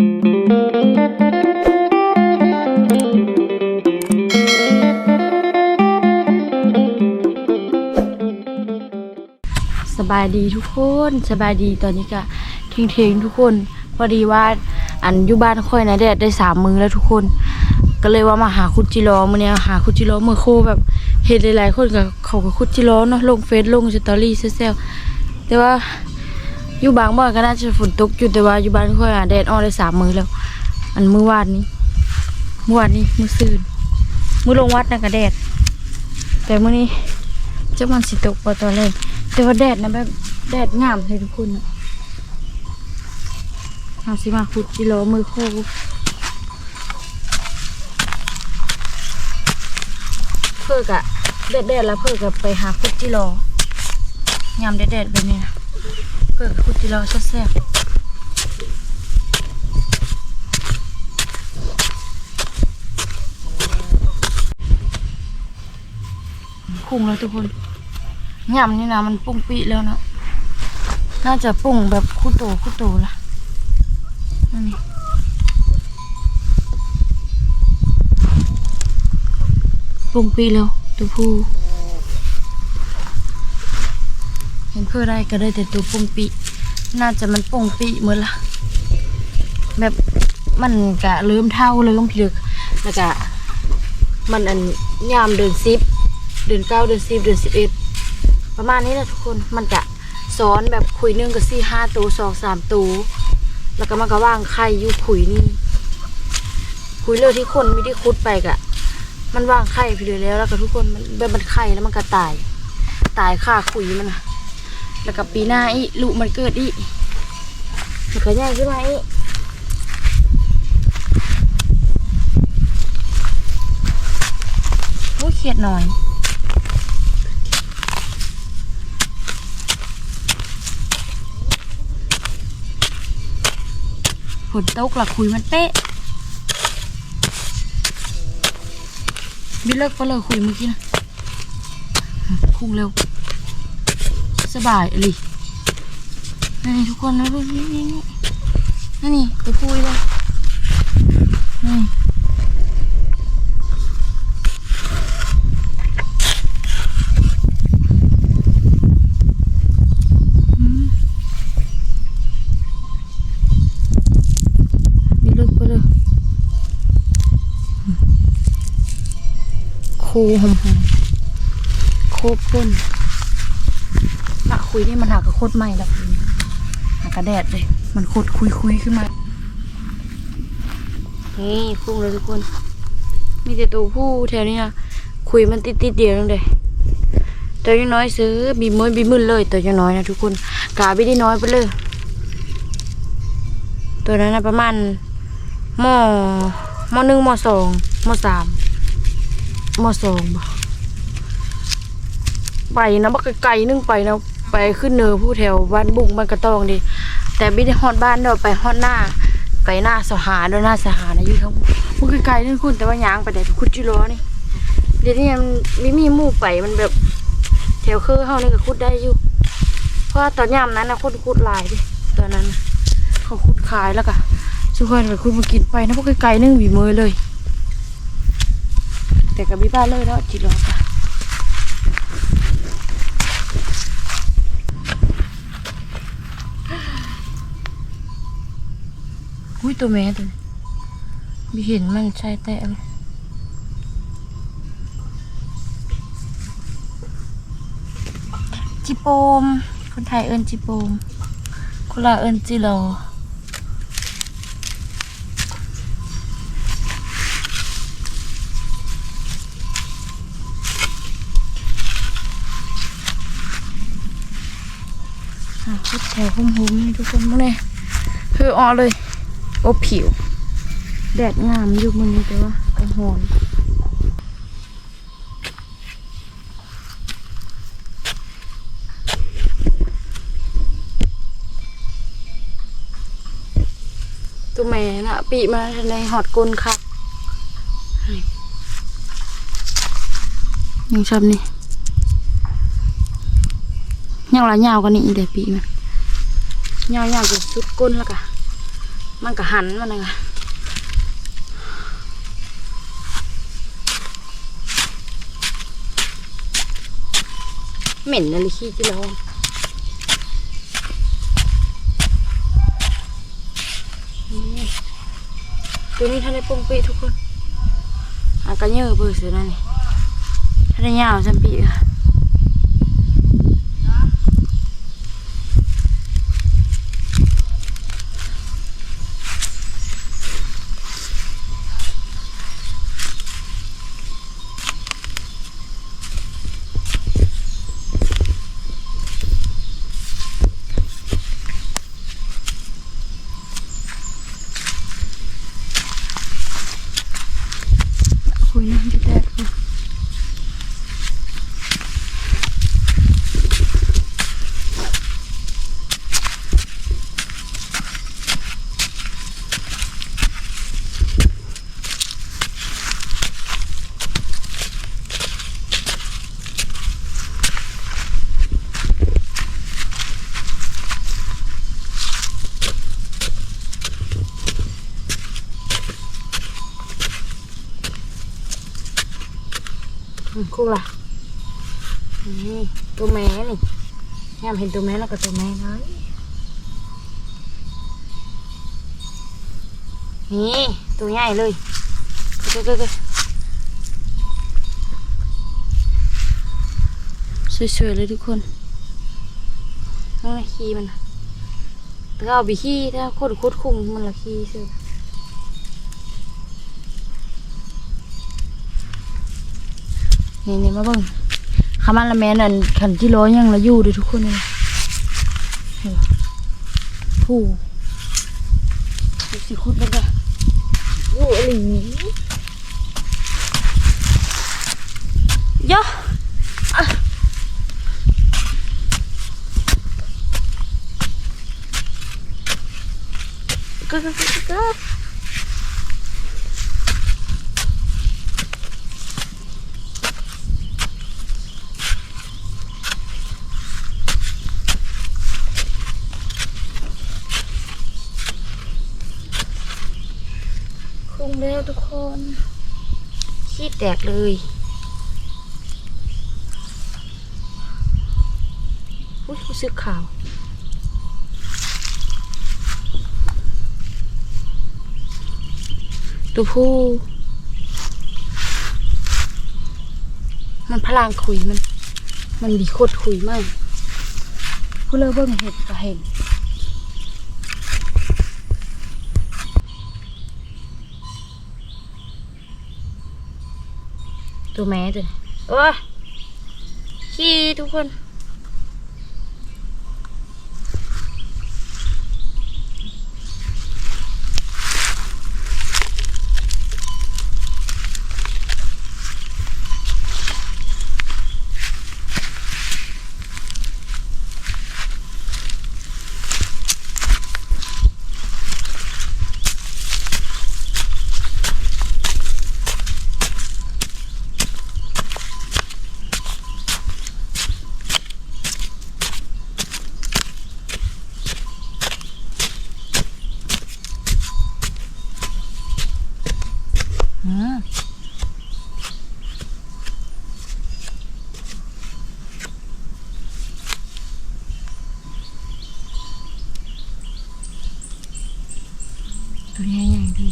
สบายดีทุกคนสบายดีตอนนี้ก็เทงๆทุกคน พอดีว่าอันอยู่บ้านค่อยนะแดดได้สามมือแล้วทุกคน ก็เลยว่ามาหาคุดจิโร่มื่อนี้หาคุดจิโร่มือโคแบบเห็นหลายๆคนกับเขากับคุดจิโร่เนาะลงเฟซลงสตอรี่เซลแต่ว่า อยู่บางบ่อก็น่าจะฝนตกอยู่แต่ว่าอยู่บ้านค่อยอะแดดออกได้สามมือแล้ว อันเมื่อวานนี้เมื่อวานนี้มือซืนมือลงวัดนะก็แดด แต่มื้อนี้จะมันสิตกพอตอนแรกแต่ว่าแดดนะแบบแดดงามเลยทุกคนอะเอาสิมาขุดกิโลมือโคกเพื่อกะแดดแดดแล้วเพื่อกะไปหาขุดกิโลยามแดดแดดแบบนี้นะ เพื่อกะขุดกิโลแซ่บๆพุ่งแล้วทุกคนยำนี่นะมันปุ้งปีแล้วนะน่าจะปุ้งแบบคู่โตคู่โตละนั่นนี่ปุ้งปีแล้วตัวผู้ เห็นเพื่อได้ก็ได้แต่ตัวปุ้งปีน่าจะมันปุ้งปีเหมือนละแบบมันกะเริ่มเท่าเริ่มพลึกแล้วก็มันอันยามเดือนสิบเดือนเก้าเดือนสิบเดือนสิบเอ็ดประมาณนี้แหละทุกคนมันจะซ้อนแบบขุยหนึ่งกับสี่ห้าตัวสองสามตัวแล้วก็มันก็ว่างไข่อยู่ขุยนี่ขุยเลือที่คนไม่ได้คุดไปกะมันว่างไข่ไปเลยแล้ว แล้วก็ทุกคนมันแบบมันไข่แล้วมันก็ตาย ตายค่าขุยมันนะ แล้วก็ปีหน้าอีลูกมันเกิดอีมันก็แยกขึ้นมาอีโอ้ยเขียดหน่อยฝนตกละคุยมันเป๊ะบิเลิกก็เลยคุยเมื่อกี้นะพุ่งเร็ว สบายเลยนี่ทุกคนนะดูนี่นี่นี่นั่นนี่ไปคุยเลยนี่โคหอมหอมโคบต้น คุยนี่มันหากระโคตรใหม่แล้วหากระแดดเลย มันโคตรคุยคุยๆขึ้นมา นี่พุ่งเลยทุกคน มีแต่ตัวผู้แถวนี้นะคุยมันติดติดๆเดียวนึงเลยตัวยังน้อยซื้อบีมือบีมือเลยตัวยังน้อยนะทุกคนกาไม่ได้น้อยไปเลย ตัวนั้นนะประมาณมมหนึ่งมสองมสามมสองบ่ไปนะบักไกลๆนึงไปนะ ไปขึ้นเนินผู้แถวบ้านบุ้งบ้านกระตองดิแต่ไม่ได้ฮอดบ้านเด้อไปฮอดหน้าไปหน้าสหาด้วยหน้าสหานะอยู่ทั้งมันไกลๆนึงคุณแต่ว่ายางไปแต่คุดจิโร่นี่เดี๋ยวนี้มันไม่มีหมู่ไปมันแบบแถวคือเฮานี่ก็คุดได้อยู่ เพราะตอนยามนั้นนะคนคุดลายดิตอนนั้นเขาคุดขายแล้วก็สุขอนกับคุณมากินไปนะพวกไกลๆนึ่งบีมือเลย แต่กับบีบ้านเลยแล้วจิรอค่ะ อุ้ยตัวแม่ตัวนี้บีเห็นมันใช่แต่เลยจิโปม คนไทยเอิญจิโปม คนลาเอิญจิโรอะชุดแถวหุ่มๆนี่ทุกคนมั้งเนี่ยคือออเลย โอ้ผิว แดดงามอยู่มันนี้แต่ว่าก็หอนตัวแม่น่ะ ปีมาในหอดกลนค่ะนี่ยังชอบนี่ยังละยาวกว่านี้อีกเดี๋ยวปีมันยาวยาวจนสุดก้นแล้วกะ มันก็หันมันเลยเหม็นอะไรขี้จิเราตัวนี้ท่านได้ปงปีทุกคนอากระเยอะเบื่อเสือนั่นนี่ท่านได้ยาวจำปีค่ะ คู่ละนี่ตัวแม่นี่ยามเห็นตัวแม่แล้วก็ตัวแม่เลยนี่ตัวใหญ่เลยเก็เก็สวยๆเลยทุกคนนั่นแหละขี้มันถ้าเอาไปขี้ถ้าโคตรโคตรคุ้มมันละขี้เสือ นี่นี่มาเบิ่งคามันละแม่นั่นขันที่ร้อยยังละอยู่เด้วยทุกคนเลยเห็นปะผู้ดูสิคุดมันก็อยู่อะไรนี้ยะอะก็ก็ก็ก็ คุ้งแล้วทุกคนขี้แตกเลยอุ้ยรู้สึกขาวตัวผู้มันพลางคุยมัน มันดีโคตรคุยมากผู้เลิกเบิ่งเห็ดก็เห็น ตัวแม่ตัวโอ้ขี้ทุกคน อืม ตัวใหญ่ดี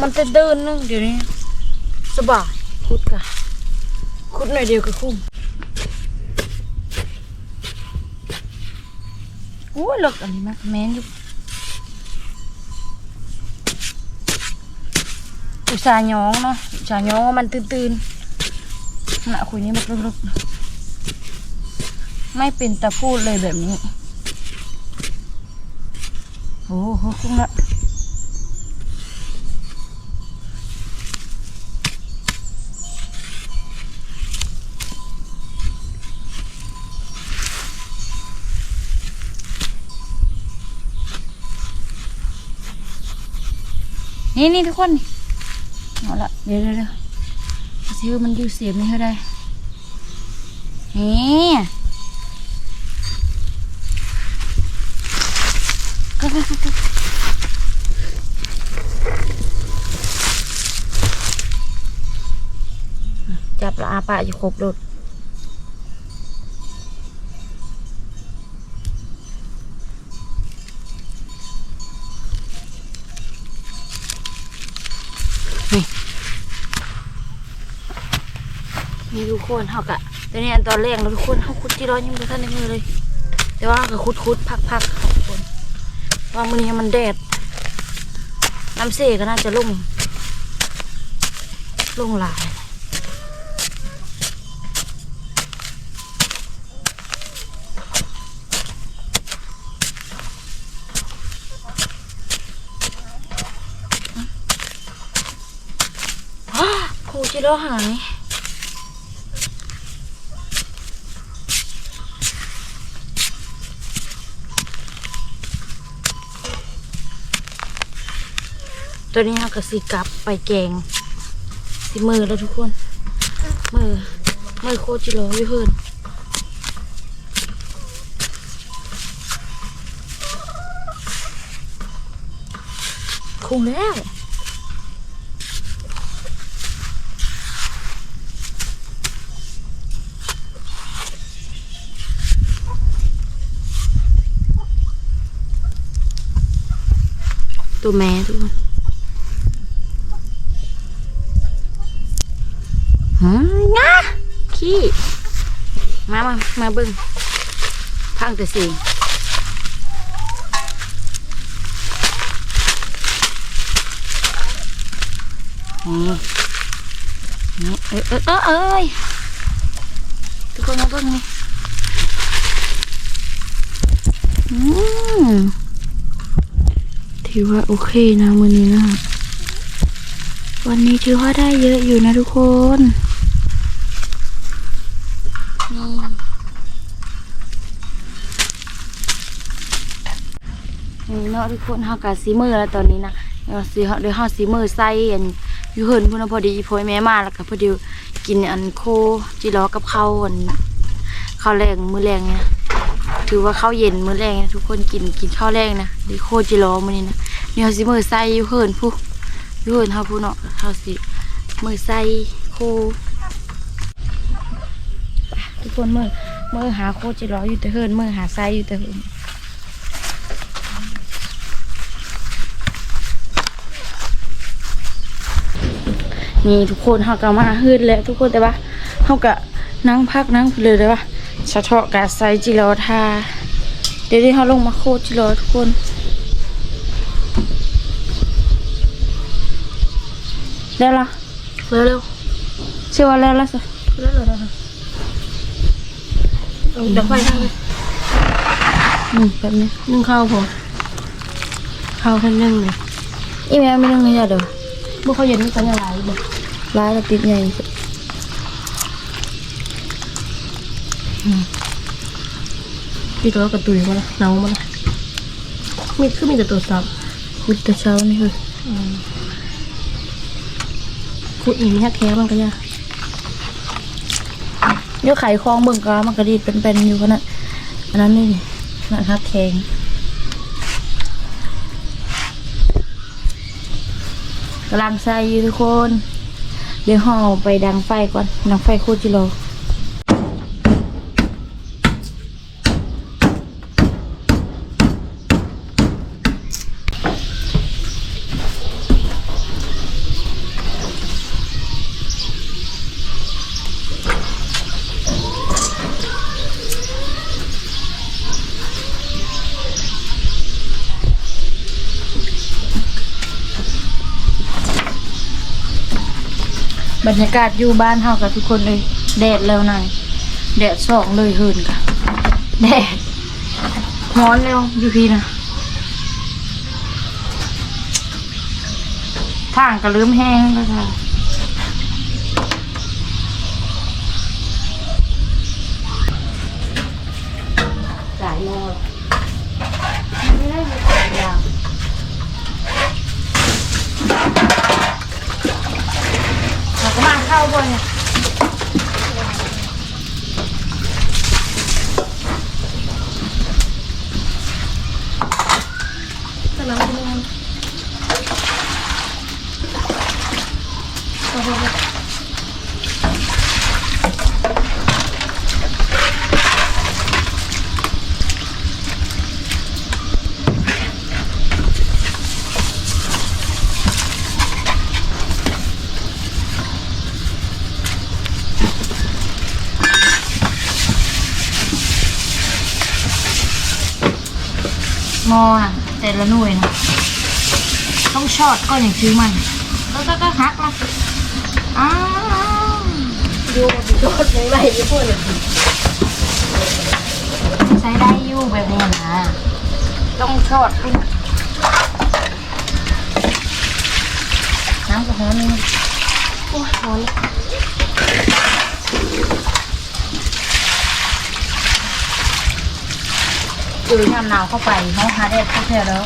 มันจะเดินนึงเดี๋ยวนี้สบายคุดกะคุดหน่อยเดียวก็คุ้มโอ้ยเลิกอันนี้มากแม่นอยู่อุตส่าห์ย้องเนาะอุตส่าห์ย้องมันตื่นๆ น่ะคุยนี้มันลึกๆไม่เป็นตะพูดเลยแบบนี้ โอ้โหคุ้งละนี่นี่ทุกคนเอาละเดี๋ยวเดี๋ยวเดี๋ยว ซิวมันอยู่เสียบนี่เท่าไรนี่ก็ก็ก็จับละอาปะอยู่ครบดุด คนเขากะแต่นี่อันตอนแรกแล้วทุกคนเขาคุดที่ร้อนยังไม่ทันในมือเลย แต่ว่าก็คุดคุดพักพักทุกคนว่ามือนี้มันแดดน้ำเสก็น่าจะลงลงหลายครูจิโร่หาย ตัวนี้เราก็สีกลับไปแกงสีมือแล้วทุกคน มือมือโคจิโร่ยู่เพิ่นคงแล้วตัวแม่ทุกคน งาขี้ มามามาเบึ้งพังแต่สินี่นี่เอ้ยเอ้ยเอ้ยเอ้ยทุกคนมาเบิ่งนี่อืมถือว่าโอเคนะมือนี้นะ วันนี้ถือว่าได้เยอะอยู่นะทุกคน นี่เนาะทุกคนเฮากะซีมือแล้วตอนนี้นะเดี๋ยวเดี๋ยวเฮาซีมือใส่อันอยู่เฮิรนพุ่นพอดีพ่อยแม่มาแล้วก็พอดีกินอันโคจิรอกับข้าวอันข้าวแรงมื้อแรงเนี่ยถือว่าข้าวเย็นมื้อแรกนะทุกคนกินกินข้าวแรกนะดีโคจิโร่มื้อนี้นะนี่เขาสิมือใส่อยู่เฮิรนผู้อยู่เฮิรนเฮาผู้เนาะเขาสิมือใส่โคทุกคนมือมือหาโคจิโร่อยู่แต่เฮิรนมือหาใส่อยู่แต่เฮิน นี่ทุกคนเฮาก็มาเฮิรนแล้วทุกคนแต่ว่าเฮาก็นั่งพักนั่งเลยเลยว่าชะเทาะกาไซจิโรทาเดี๋ยวนี้เขาลงมาโคจิโรทุกคนแล้วล่ะเร็วเร็วเชื่อว่าแล้วล่ะสิเร็วเร็วเร็วเอาดับไฟได้ไหมอืมแบบนี้นึ่งข้าวพอข้าวแค่นึ่งเลยอีแม่ไม่ต้องเงี้ยเด้อเมื่อเขาเย็นนี่กันยังไงบ่ร้ายแล้วติดใหญ่สุดพี่ตัวกระตุยมาละเนามาละมีคือมีแต่ตัวซับพุดแต่เช้านี่คือขุดอีกนี่แค่มันก็ยากเดี๋ยวไข่คลองเบิ่งกามันก็ดีเป็นๆอยู่ขนาดอันนั้นนี่นะครับแข็ง กำลังใส่อยู่ทุกคน เดี๋ยวห่อไปดังไฟก่อนดังไฟโคจิโร รรยากาศอยู่บ้านเฮากับทุกคนเลย แดดแล้วหน่อยแดดสองเลยหืนค่ะ แดดร้อนแล้วอยู่พี่นะทางก็ลืมแห้งแล้วค่ะสายโมงไม่ได้มีสายยาวเราก็มาเข้าบนเนี่ย หมอนะแต่ละหน่วยนะต้องชอตก็อย่างซื้อมันแล้วก็ก็ฮักละอ้าวดูโดดในไรยี่พูดเลยใช้ได้อยู่แบบนี้นะต้องชอตด้วยนะน้ำกระหอมนี่โอ้ยร้อนเจอยามหนาวเข้าไปเขาหาแดดเข้าเท่แล้ว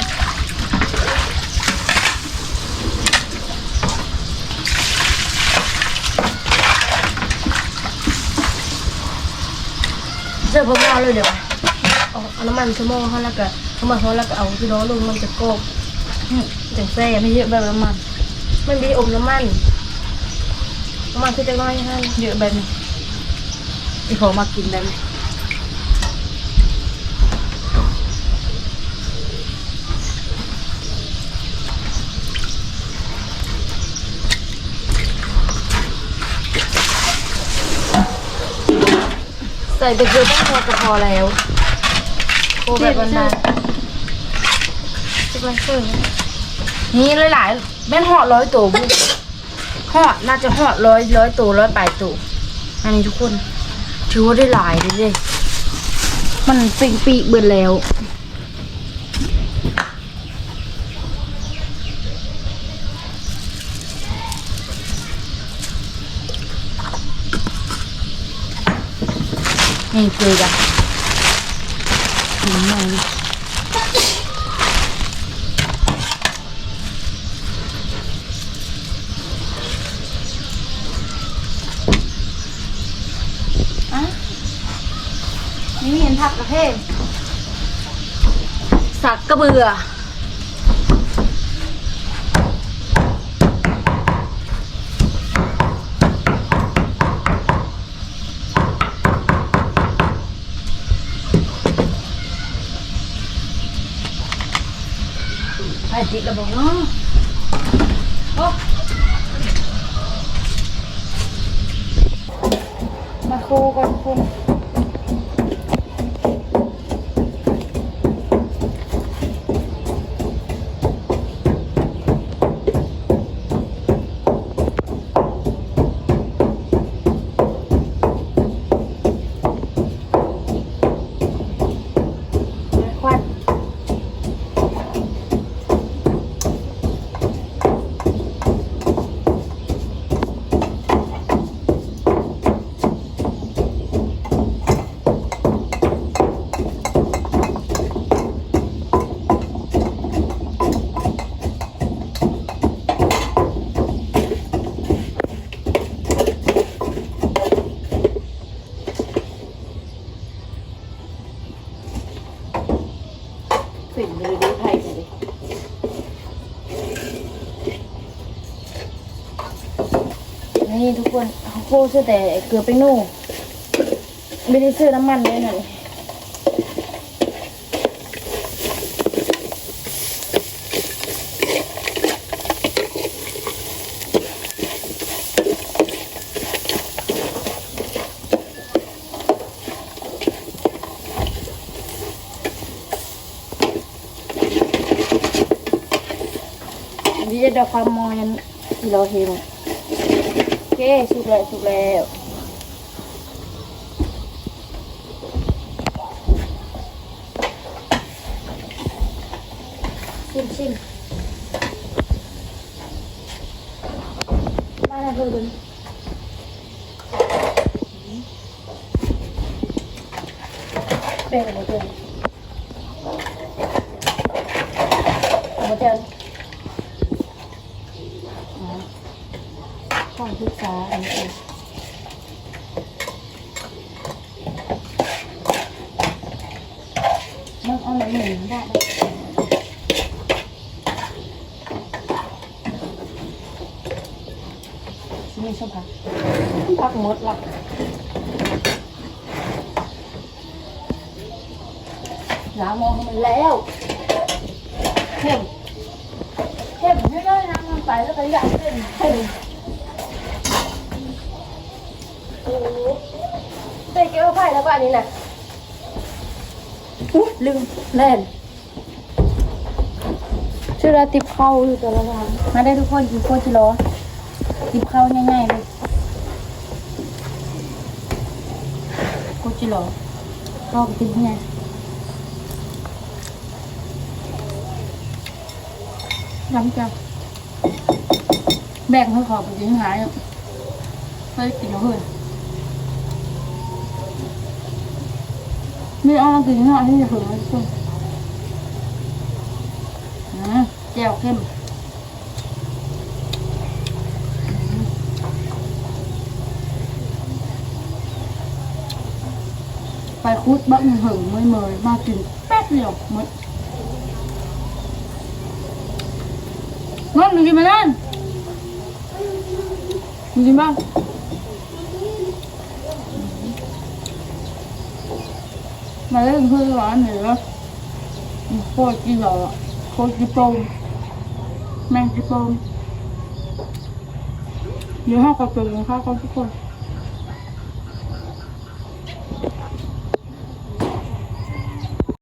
เจอพวกเราเลยเดี๋ยวเอาเอาน้ำมันชั่วโมงเขาแล้วก็เขามาเขาแล้วก็เอาที่น้องลงมันจะโกบจังแซ่ไม่เยอะแบบน้ำมันไม่มีอมน้ำมันน้ำมันคือจะน้อยให้เยอะแบบนี้ที่เขามากินแบบนี้ ส่ไปเกลือต้องพอจะพอแล้วโคแบบนั้นจะไปเสิร์ฟนี่หลายๆแม่นหอดร้อยตัวบุหอดน่าจะหอดร้อยร้อยตัวร้อยแปดตัวอันนี้ทุกคนถือว่าได้หลายเลยเด้มันปิงปีเบิดแล้ว นี่คือกันน้ำมันอะนี่เห็นผักกระเพงสักกระเบือ ไอ้ติดระบอกเนาะโอ้มาโคกันคุณ คนเขาโคซื้อแต่เกลือไปโน่ไม่ได้ซื้อน้ำมันเลยนั่นอันนี้จะเดาความมอยันที่เราเห็น เคสุกแล้วสุกแล้วชิมชิมมาแล้วเพื่อนแบ่งกันหมดเลยเอามาเจอ ช่องพิซซ่าอันนี้เองมันเอาหนึ่งหนึ่งได้นี่ชอบผักผักหมดละหลามองมันแล้วเข้มเข้มให้ได้น้ำมันไปแล้วก็อยากเข้มเข้ม โอ้ใส่เกลือไผ่แล้วก็อันนี้น่ะอุ๊ยลืมแน่นชื่อราติบเข้าอยู่แต่ละร้านมาได้ทุกคนกินโคจิโร่ติบเข้าง่ายๆเลยโคจิโร่เข้าไปกินที่ไหนย้ำจ้ะแบ่งให้ขอไปกินหายไปกินเอาเพื่อน ไม่เอามากินหน่อยให้เผื่อทุกคนอืมแจ่วเข้มไปคุดบักหนึ่งหึงไม่เมยมากินแป๊บเดียวหมดงั้นมึงกินไหมนั่นมึงกินบ้าง มาเล่นเพื่อนร้านเหนือโคตรกินหรอโคตรจิโปมแมงจิโปมเดี๋ยวห้ากระตุกข้าวกันทุกคน